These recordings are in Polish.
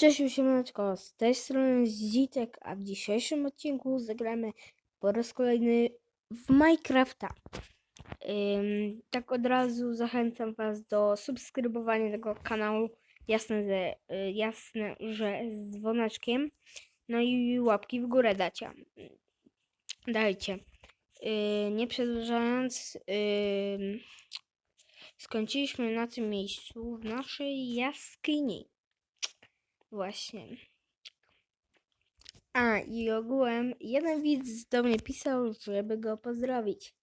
Cześć siemaneczko, z tej strony Zitek, a w dzisiejszym odcinku zagramy po raz kolejny w Minecrafta. Ym, tak od razu zachęcam Was do subskrybowania tego kanału, jasne, że, y, jasne, że z dzwoneczkiem, no i łapki w górę dacie. Dajcie. Yy, nie przedłużając, skończyliśmy na tym miejscu w naszej jaskini. Właśnie. A i ogółem jeden widz do mnie pisał, żeby go pozdrowić.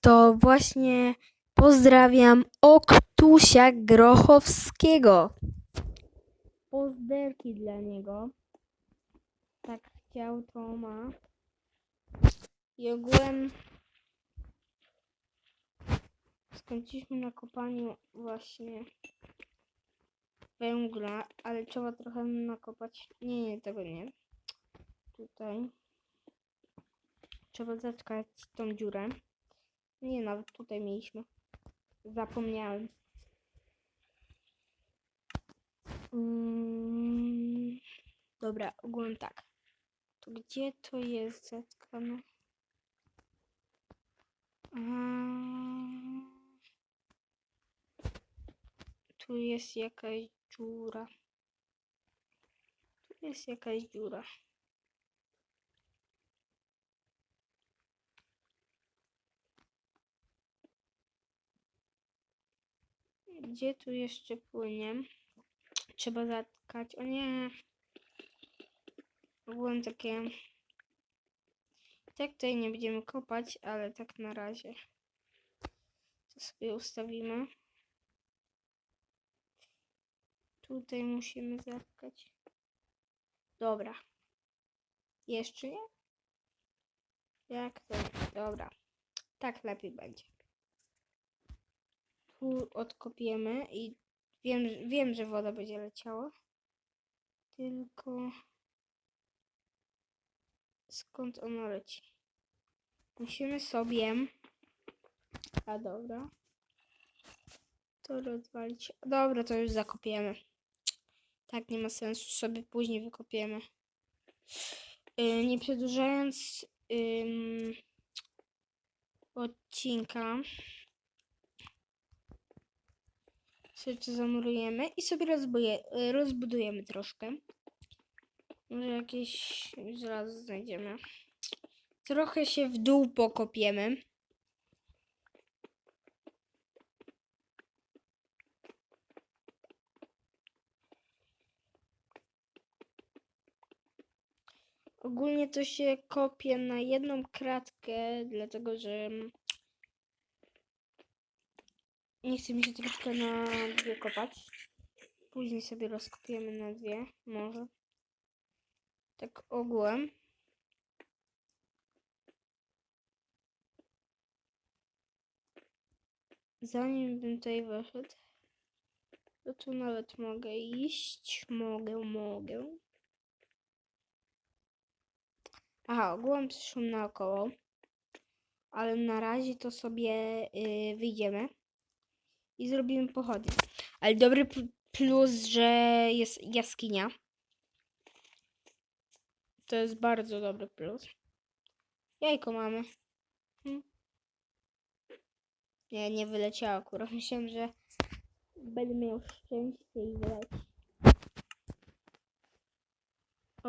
To właśnie pozdrawiam Oktusia Grochowskiego. Pozderki dla niego. Tak chciał, to ma. I ogółem skończyliśmy na kopaniu właśnie węgla, ale trzeba trochę nakopać. Nie, nie, tego nie. Tutaj. Trzeba zatkać tą dziurę. Nie, nawet tutaj mieliśmy. Zapomniałem. Mm, dobra, ogólnie tak. To gdzie to jest zatkane? Mm, tu jest jakaś dziura. Tu jest jakaś dziura. Gdzie tu jeszcze płynie? Trzeba zatkać. O nie. Ogółem takie. Tak tutaj nie będziemy kopać, ale tak na razie. To sobie ustawimy. Tutaj musimy zatkać. Dobra. Jeszcze nie? Jak to? Dobra. Tak lepiej będzie. Tu odkopiemy i wiem, wiem, że woda będzie leciała. Tylko skąd ona leci? Musimy sobie. A dobra. To rozwalić. Dobra, to już zakopiemy. Tak, nie ma sensu, sobie później wykopiemy. Yy, nie przedłużając ym, odcinka, sobie to zamurujemy i sobie rozbuje, rozbudujemy troszkę. Może jakieś żelazo znajdziemy. Trochę się w dół pokopiemy. Ogólnie to się kopie na jedną kratkę, dlatego że nie chce mi się troszkę na dwie kopać. Później sobie rozkopiemy na dwie, może. Tak ogółem. Zanim bym tutaj weszedł, to tu nawet mogę iść. Mogę, mogę. Aha, ogółem przyszłam naokoło. Ale na razie to sobie yy, wyjdziemy i zrobimy pochodnie. Ale dobry pl- plus, że jest jaskinia. To jest bardzo dobry plus. Jajko mamy. Hm. Nie, nie wyleciało akurat. Myślałem, że będę miał szczęście i wyleci.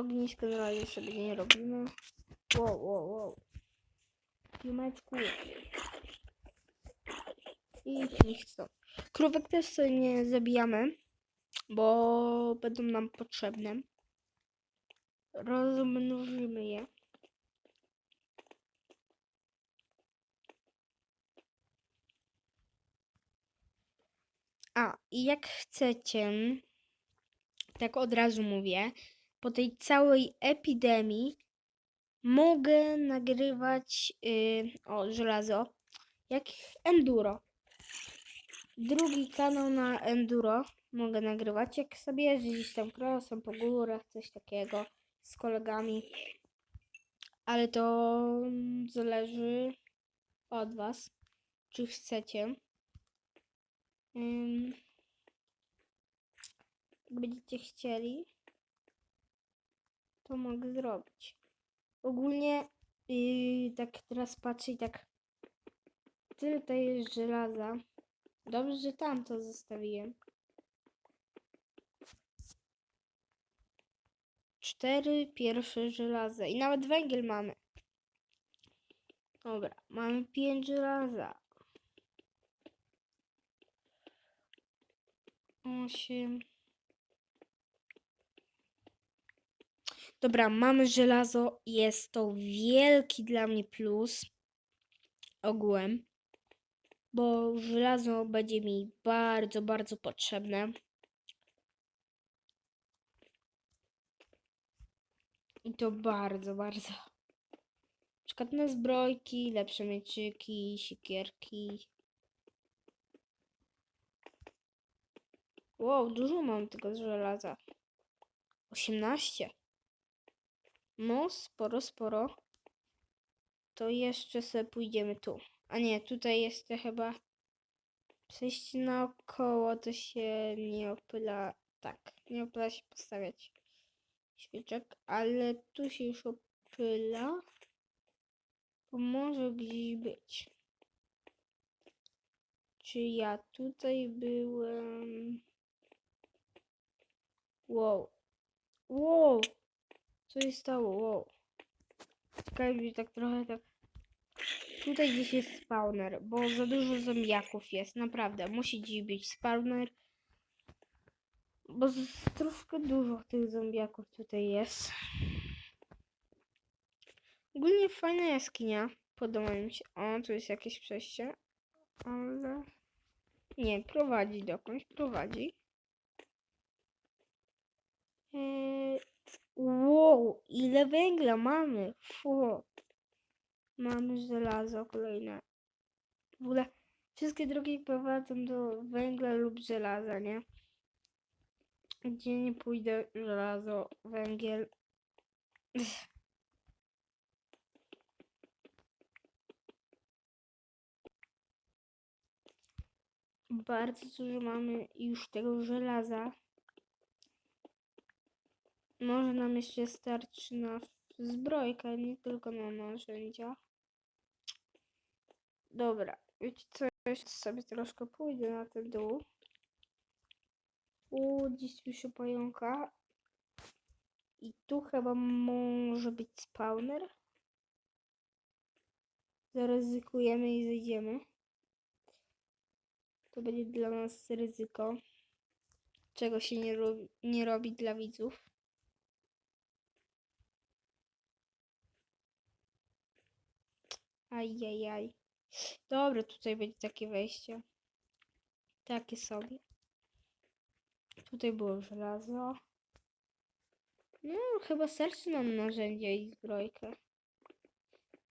Ognisko na razie sobie nie robimy. Wow, wow, wow. Jumeczku. I niech co. Krówek też sobie nie zabijamy, bo będą nam potrzebne. Rozmnożymy je. A, i jak chcecie, tak od razu mówię, po tej całej epidemii mogę nagrywać yy, o żelazo jak enduro. Drugi kanał na enduro mogę nagrywać, jak sobie gdzieś tam krosem po górach, coś takiego z kolegami. Ale to zależy od was, czy chcecie. Jak będziecie chcieli, to mogę zrobić. Ogólnie, yy, tak teraz patrzę i tak tyle tutaj jest żelaza. Dobrze, że tam to zostawiłem. Cztery pierwsze żelaza i nawet węgiel mamy. Dobra, mamy pięć żelaza. Osiem. Dobra, mamy żelazo. Jest to wielki dla mnie plus. Ogółem. Bo żelazo będzie mi bardzo, bardzo potrzebne. I to bardzo, bardzo. Na przykład na zbrojki, lepsze mieczyki, siekierki. Wow, dużo mam tego żelaza. 18. No, sporo, sporo. To jeszcze sobie pójdziemy tu. A nie, tutaj to chyba przejście naokoło, to się nie opyla. Tak, nie opyla się postawiać świeczek, ale tu się już opyla. To może gdzieś być. Czy ja tutaj byłem? Wow. Wow. Co się stało? Wow. Czekaj, tak trochę tak. Tutaj gdzieś jest spawner, bo za dużo zombiaków jest. Naprawdę, musi dziś być spawner. Bo troszkę dużo tych zombiaków tutaj jest. Ogólnie fajna jaskinia. Podoba mi się. O, tu jest jakieś przejście. Ale... Nie, prowadzi dokądś. Prowadzi. Eee, wow, ile węgla mamy. Fu. Mamy żelazo kolejne. W ogóle wszystkie drogi prowadzą do węgla lub żelaza, nie? Gdzie nie pójdę, żelazo, węgiel. Bardzo dużo mamy już tego żelaza. Może nam jeszcze starczy na zbrojkę, nie tylko na narzędzia. Dobra, wiecie co, sobie troszkę pójdę na ten dół. U, tu się pająka. I tu chyba może być spawner. Zaryzykujemy i zejdziemy. To będzie dla nas ryzyko. Czego się nie robi, nie robi dla widzów. Ajajaj. Dobra, tutaj będzie takie wejście. Takie sobie. Tutaj było żelazo. No, chyba starczy nam narzędzia i zbrojkę.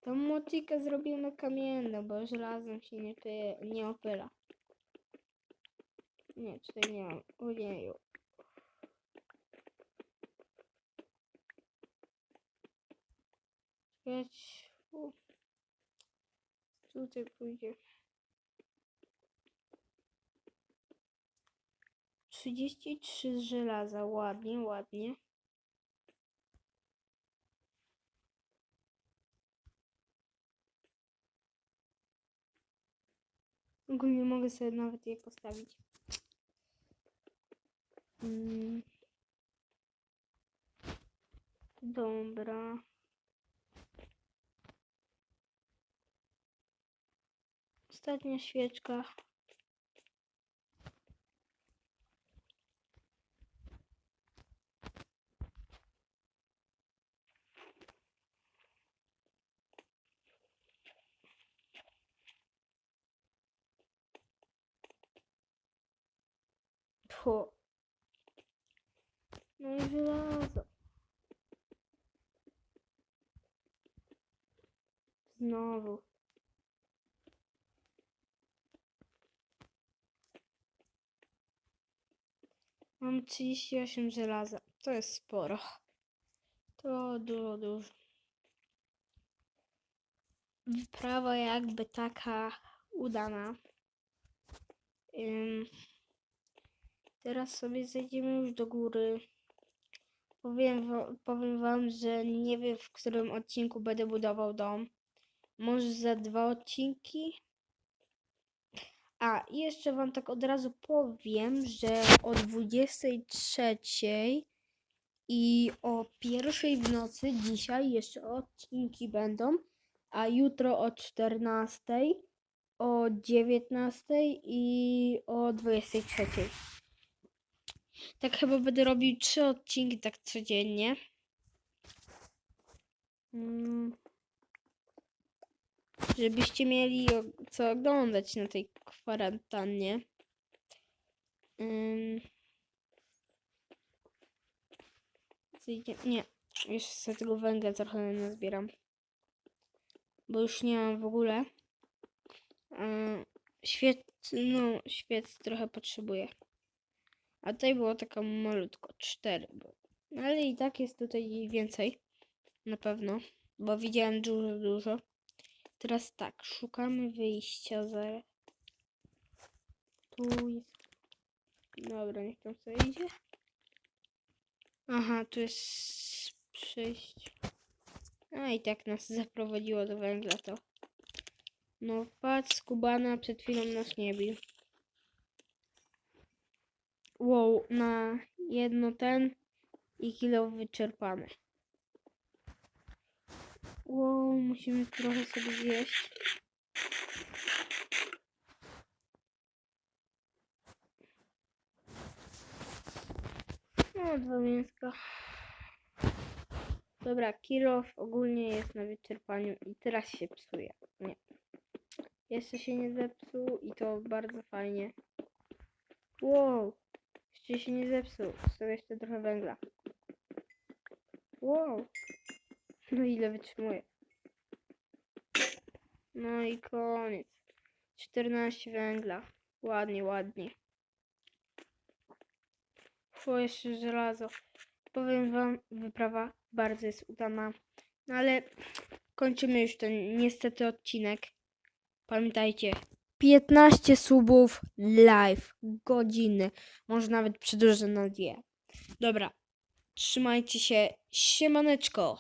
Tą motykę zrobimy kamienną, bo żelazem się nie, py, nie opyla. Nie, tutaj nie mam. Ojeju. Czekać. Tutaj pójdzie. 33 z żelaza. Ładnie, ładnie. Ogólnie mogę sobie nawet je postawić. Mm. Dobra. Ostatnia świeczka. Tfu. No i żelazo. Znowu. Mam 38 żelaza. To jest sporo. To dużo, dużo. Wyprawa jakby taka udana. Ym, teraz sobie zejdziemy już do góry. Powiem, powiem wam, że nie wiem w którym odcinku będę budował dom. Może za dwa odcinki. A, jeszcze wam tak od razu powiem, że o 23 i o pierwszej w nocy dzisiaj jeszcze odcinki będą, a jutro o 14, o 19 i o 23. Tak chyba będę robił trzy odcinki tak codziennie. Mm. Żebyście mieli co oglądać na tej kwarantannie. Idzie- Nie, jeszcze sobie tego węgla trochę nazbieram. Bo już nie mam w ogóle. Ym, Świec, no, świec trochę potrzebuję. A tutaj było taka malutko, cztery. Bo... no Ale i tak jest tutaj więcej. Na pewno. Bo widziałem dużo, dużo. Teraz tak, szukamy wyjścia zaraz. Tu jest. Dobra, niech tam sobie idzie. Aha, tu jest przejście. A i tak nas zaprowadziło do węgla to. No patrz, skubana przed chwilą nas nie bił. Wow, na jedno ten i kilo wyczerpane. Wow, musimy trochę sobie zjeść. No, dwa mięska. Dobra, kilo ogólnie jest na wyczerpaniu i teraz się psuje. Nie. Jeszcze się nie zepsuł i to bardzo fajnie. Wow, jeszcze się nie zepsuł. Sobie jeszcze trochę węgla. Wow. No ile wytrzymuje. No i koniec. 14 węgla. Ładnie, ładnie. Fu, jeszcze żelazo. Powiem wam, wyprawa bardzo jest udana. No ale kończymy już ten niestety odcinek. Pamiętajcie, 15 subów live, godziny. Może nawet przedłużę na dwie. Dobra, trzymajcie się. Siemaneczko.